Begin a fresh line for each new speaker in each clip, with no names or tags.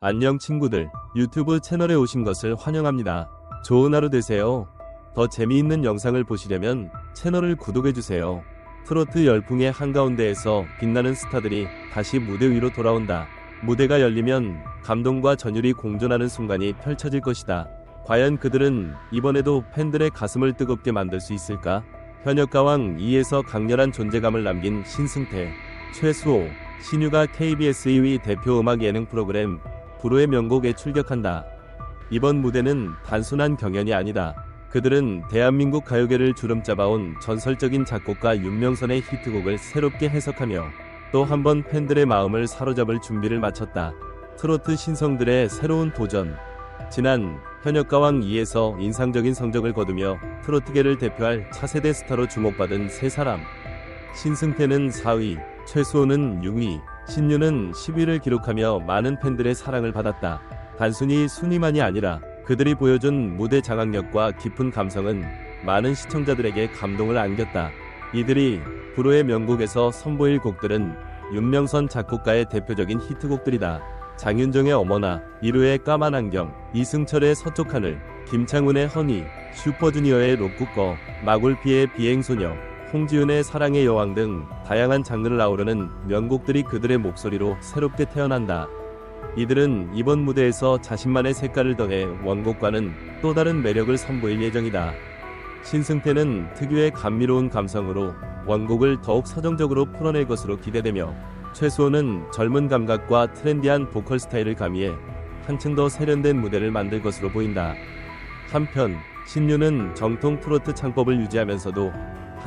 안녕 친구들. 유튜브 채널에 오신 것을 환영합니다. 좋은 하루 되세요. 더 재미있는 영상을 보시려면 채널을 구독해주세요. 트로트 열풍의 한가운데에서 빛나는 스타들이 다시 무대 위로 돌아온다. 무대가 열리면 감동과 전율이 공존하는 순간이 펼쳐질 것이다. 과연 그들은 이번에도 팬들의 가슴을 뜨겁게 만들 수 있을까? 현역 가왕 2에서 강렬한 존재감을 남긴 신승태, 최수호, 신유가 KBS 2위 대표 음악 예능 프로그램 불후의 명곡에 출격한다. 이번 무대는 단순한 경연이 아니다. 그들은 대한민국 가요계를 주름잡아온 전설적인 작곡가 윤명선의 히트곡을 새롭게 해석하며 또 한 번 팬들의 마음을 사로잡을 준비를 마쳤다. 트로트 신성들의 새로운 도전. 지난 현역가왕 2에서 인상적인 성적을 거두며 트로트계를 대표할 차세대 스타로 주목받은 세 사람. 신승태는 4위, 최수호는 6위, 신유는 10위를 기록하며 많은 팬들의 사랑을 받았다. 단순히 순위만이 아니라 그들이 보여준 무대 장악력과 깊은 감성은 많은 시청자들에게 감동을 안겼다. 이들이 불후의 명곡에서 선보일 곡들은 윤명선 작곡가의 대표적인 히트곡들이다. 장윤정의 어머나, 이루의 까만 안경, 이승철의 서쪽 하늘, 김창훈의 허니, 슈퍼주니어의 로쿠꺼, 마굴피의 비행소녀, 홍지윤의 사랑의 여왕 등 다양한 장르를 아우르는 명곡들이 그들의 목소리로 새롭게 태어난다. 이들은 이번 무대에서 자신만의 색깔을 더해 원곡과는 또 다른 매력을 선보일 예정이다. 신승태는 특유의 감미로운 감성으로 원곡을 더욱 서정적으로 풀어낼 것으로 기대되며 최수호는 젊은 감각과 트렌디한 보컬 스타일을 가미해 한층 더 세련된 무대를 만들 것으로 보인다. 한편 신유는 정통 트로트 창법을 유지하면서도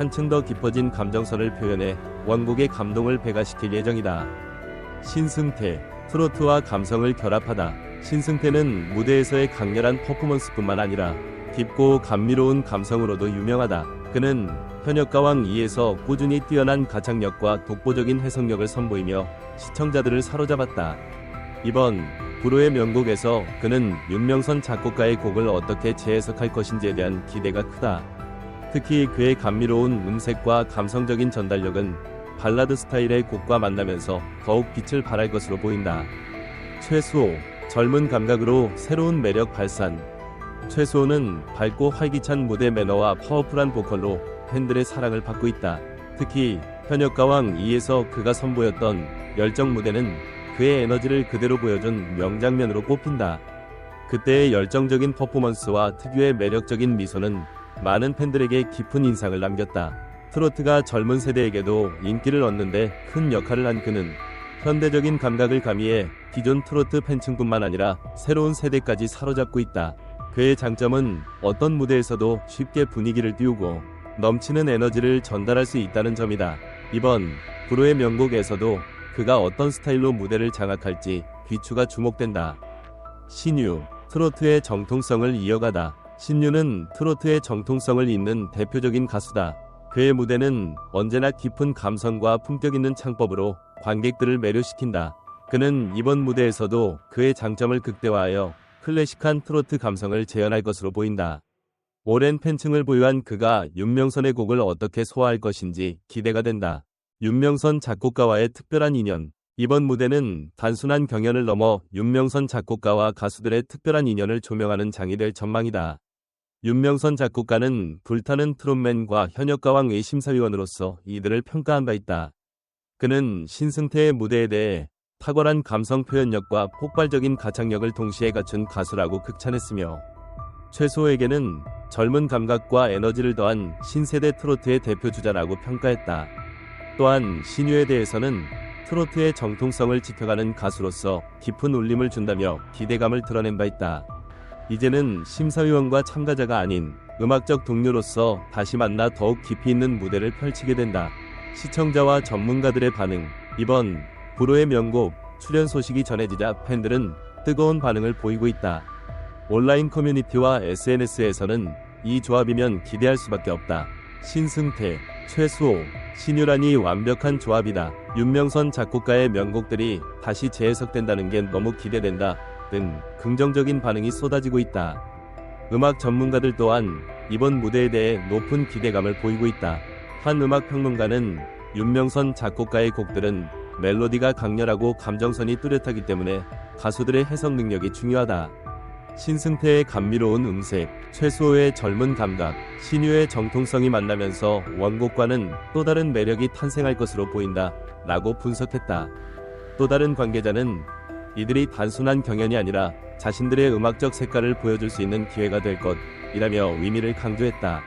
한층 더 깊어진 감정선을 표현해 원곡의 감동을 배가시킬 예정이다. 신승태, 트로트와 감성을 결합하다. 신승태는 무대에서의 강렬한 퍼포먼스뿐만 아니라 깊고 감미로운 감성으로도 유명하다. 그는 현역가왕 2에서 꾸준히 뛰어난 가창력과 독보적인 해석력을 선보이며 시청자들을 사로잡았다. 이번 불후의 명곡에서 그는 윤명선 작곡가의 곡을 어떻게 재해석할 것인지에 대한 기대가 크다. 특히 그의 감미로운 음색과 감성적인 전달력은 발라드 스타일의 곡과 만나면서 더욱 빛을 발할 것으로 보인다. 최수호, 젊은 감각으로 새로운 매력 발산. 최수호는 밝고 활기찬 무대 매너와 파워풀한 보컬로 팬들의 사랑을 받고 있다. 특히 현역가왕 2에서 그가 선보였던 열정 무대는 그의 에너지를 그대로 보여준 명장면으로 꼽힌다. 그때의 열정적인 퍼포먼스와 특유의 매력적인 미소는 많은 팬들에게 깊은 인상을 남겼다. 트로트가 젊은 세대에게도 인기를 얻는데 큰 역할을 한 그는 현대적인 감각을 가미해 기존 트로트 팬층뿐만 아니라 새로운 세대까지 사로잡고 있다. 그의 장점은 어떤 무대에서도 쉽게 분위기를 띄우고 넘치는 에너지를 전달할 수 있다는 점이다. 이번 불후의 명곡에서도 그가 어떤 스타일로 무대를 장악할지 귀추가 주목된다. 신유, 트로트의 정통성을 이어가다. 신유는 트로트의 정통성을 잇는 대표적인 가수다. 그의 무대는 언제나 깊은 감성과 품격 있는 창법으로 관객들을 매료시킨다. 그는 이번 무대에서도 그의 장점을 극대화하여 클래식한 트로트 감성을 재현할 것으로 보인다. 오랜 팬층을 보유한 그가 윤명선의 곡을 어떻게 소화할 것인지 기대가 된다. 윤명선 작곡가와의 특별한 인연. 이번 무대는 단순한 경연을 넘어 윤명선 작곡가와 가수들의 특별한 인연을 조명하는 장이 될 전망이다. 윤명선 작곡가는 불타는 트롯맨과 현역가왕 의 심사위원으로서 이들을 평가한 바 있다. 그는 신승태의 무대에 대해 탁월한 감성 표현력과 폭발적인 가창력을 동시에 갖춘 가수라고 극찬했으며 최소에게는 젊은 감각과 에너지를 더한 신세대 트로트의 대표 주자라고 평가했다. 또한 신유에 대해서는 트로트의 정통성을 지켜가는 가수로서 깊은 울림을 준다며 기대감을 드러낸 바 있다. 이제는 심사위원과 참가자가 아닌 음악적 동료로서 다시 만나 더욱 깊이 있는 무대를 펼치게 된다. 시청자와 전문가들의 반응. 이번 불후의 명곡 출연 소식이 전해지자 팬들은 뜨거운 반응을 보이고 있다. 온라인 커뮤니티와 SNS에서는 이 조합이면 기대할 수밖에 없다. 신승태, 최수호, 신유란이 완벽한 조합이다. 윤명선 작곡가의 명곡들이 다시 재해석된다는 게 너무 기대된다. 등 긍정적인 반응이 쏟아지고 있다. 음악 전문가들 또한 이번 무대에 대해 높은 기대감을 보이고 있다. 한 음악 평론가는 윤명선 작곡가의 곡들은 멜로디가 강렬하고 감정선이 뚜렷하기 때문에 가수들의 해석 능력이 중요하다. 신승태의 감미로운 음색, 최수호의 젊은 감각, 신유의 정통성이 만나면서 원곡과는 또 다른 매력이 탄생할 것으로 보인다. 라고 분석했다. 또 다른 관계자는 이들이 단순한 경연이 아니라 자신들의 음악적 색깔을 보여줄 수 있는 기회가 될 것이라며 의미를 강조했다.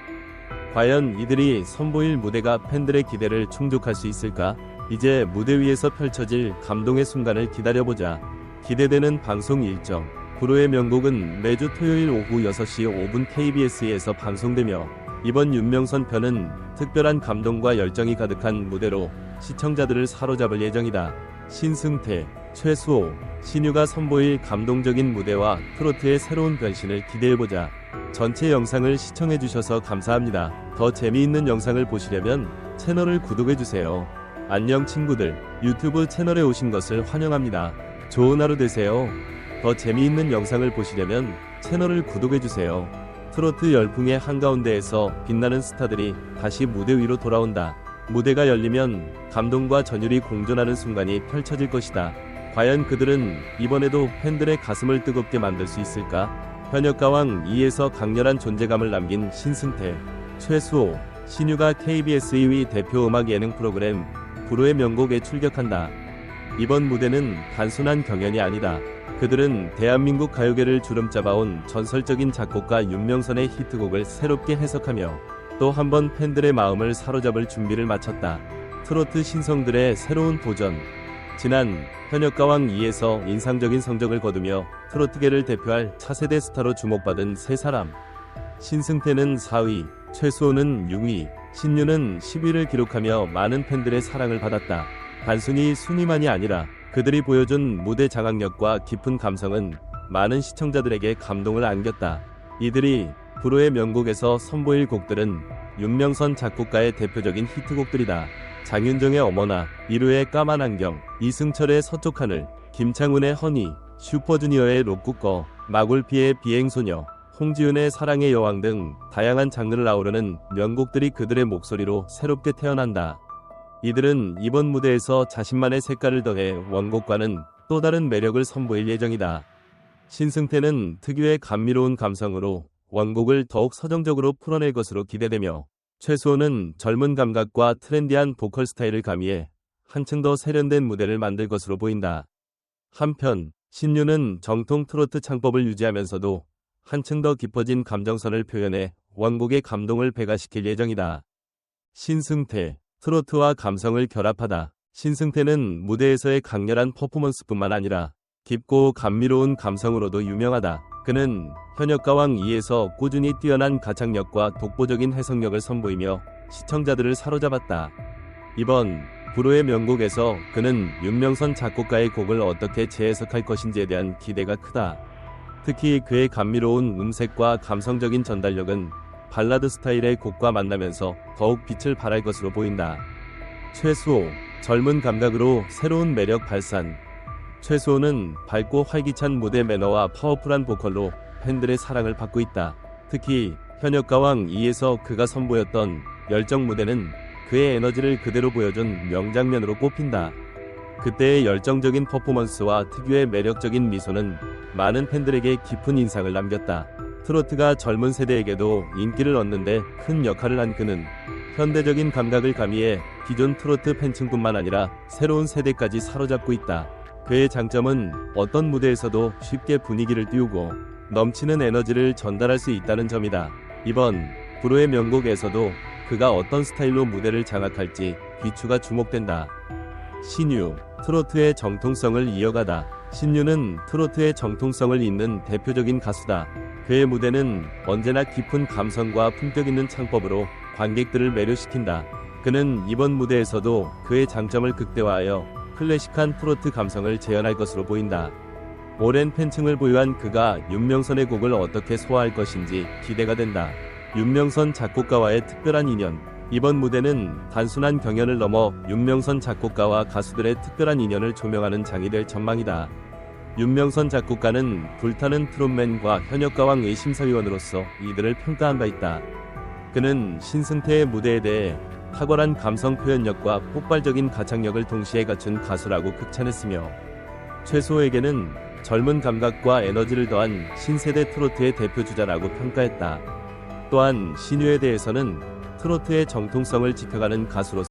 과연 이들이 선보일 무대가 팬들의 기대를 충족할 수 있을까? 이제 무대 위에서 펼쳐질 감동의 순간을 기다려보자. 기대되는 방송 일정. 구로의 명곡은 매주 토요일 오후 6시 5분 KBS에서 방송되며 이번 윤명선 편은 특별한 감동과 열정이 가득한 무대로 시청자들을 사로잡을 예정이다. 신승태, 최수호, 신유가 선보일 감동적인 무대와 트로트의 새로운 변신을 기대해보자. 전체 영상을 시청해주셔서 감사합니다. 더 재미있는 영상을 보시려면 채널을 구독해주세요. 안녕 친구들, 유튜브 채널에 오신 것을 환영합니다. 좋은 하루 되세요. 더 재미있는 영상을 보시려면 채널을 구독해주세요. 트로트 열풍의 한가운데에서 빛나는 스타들이 다시 무대 위로 돌아온다. 무대가 열리면 감동과 전율이 공존하는 순간이 펼쳐질 것이다. 과연 그들은 이번에도 팬들의 가슴을 뜨겁게 만들 수 있을까? 현역 가왕 2에서 강렬한 존재감을 남긴 신승태, 최수호, 신유가 KBS 2위 대표 음악 예능 프로그램 불후의 명곡에 출격한다. 이번 무대는 단순한 경연이 아니다. 그들은 대한민국 가요계를 주름잡아온 전설적인 작곡가 윤명선의 히트곡을 새롭게 해석하며 또 한 번 팬들의 마음을 사로잡을 준비를 마쳤다. 트로트 신성들의 새로운 도전. 지난 현역가왕 2에서 인상적인 성적을 거두며 트로트계를 대표할 차세대 스타로 주목받은 세 사람. 신승태는 4위, 최수호는 6위, 신유는 10위를 기록하며 많은 팬들의 사랑을 받았다. 단순히 순위만이 아니라 그들이 보여준 무대 장악력과 깊은 감성은 많은 시청자들에게 감동을 안겼다. 이들이 불후의 명곡에서 선보일 곡들은 윤명선 작곡가의 대표적인 히트곡들이다. 장윤정의 어머나, 이루의 까만 안경, 이승철의 서쪽 하늘, 김창훈의 허니, 슈퍼주니어의 록구꺼, 마굴피의 비행소녀, 홍지은의 사랑의 여왕 등 다양한 장르를 아우르는 명곡들이 그들의 목소리로 새롭게 태어난다. 이들은 이번 무대에서 자신만의 색깔을 더해 원곡과는 또 다른 매력을 선보일 예정이다. 신승태는 특유의 감미로운 감성으로 원곡을 더욱 서정적으로 풀어낼 것으로 기대되며 최수호는 젊은 감각과 트렌디한 보컬 스타일을 가미해 한층 더 세련된 무대를 만들 것으로 보인다. 한편 신유는 정통 트로트 창법을 유지하면서도 한층 더 깊어진 감정선을 표현해 원곡의 감동을 배가시킬 예정이다. 신승태, 트로트와 감성을 결합하다. 신승태는 무대에서의 강렬한 퍼포먼스뿐만 아니라 깊고 감미로운 감성으로도 유명하다. 그는 현역 가왕 2에서 꾸준히 뛰어난 가창력과 독보적인 해석력을 선보이며 시청자들을 사로잡았다. 이번 불후의 명곡에서 그는 윤명선 작곡가의 곡을 어떻게 재해석할 것인지에 대한 기대가 크다. 특히 그의 감미로운 음색과 감성적인 전달력은 발라드 스타일의 곡과 만나면서 더욱 빛을 발할 것으로 보인다. 최수호, 젊은 감각으로 새로운 매력 발산. 최수호는 밝고 활기찬 무대 매너와 파워풀한 보컬로 팬들의 사랑을 받고 있다. 특히 현역 가왕 2에서 그가 선보였던 열정 무대는 그의 에너지를 그대로 보여준 명장면으로 꼽힌다. 그때의 열정적인 퍼포먼스와 특유의 매력적인 미소는 많은 팬들에게 깊은 인상을 남겼다. 트로트가 젊은 세대에게도 인기를 얻는데 큰 역할을 한 그는 현대적인 감각을 가미해 기존 트로트 팬층뿐만 아니라 새로운 세대까지 사로잡고 있다. 그의 장점은 어떤 무대에서도 쉽게 분위기를 띄우고 넘치는 에너지를 전달할 수 있다는 점이다. 이번 불후의 명곡에서도 그가 어떤 스타일로 무대를 장악할지 귀추가 주목된다. 신유, 트로트의 정통성을 이어가다. 신유는 트로트의 정통성을 잇는 대표적인 가수다. 그의 무대는 언제나 깊은 감성과 품격 있는 창법으로 관객들을 매료시킨다. 그는 이번 무대에서도 그의 장점을 극대화하여 클래식한 트로트 감성을 재현할 것으로 보인다. 오랜 팬층을 보유한 그가 윤명선의 곡을 어떻게 소화할 것인지 기대가 된다. 윤명선 작곡가와의 특별한 인연. 이번 무대는 단순한 경연을 넘어 윤명선 작곡가와 가수들의 특별한 인연을 조명하는 장이 될 전망이다. 윤명선 작곡가는 불타는 트롯맨과 현역가왕 의 심사위원으로서 이들을 평가한 바 있다. 그는 신승태의 무대에 대해 탁월한 감성 표현력과 폭발적인 가창력을 동시에 갖춘 가수라고 극찬했으며 최소에게는 젊은 감각과 에너지를 더한 신세대 트로트의 대표주자라고 평가했다. 또한 신유에 대해서는 트로트의 정통성을 지켜가는 가수로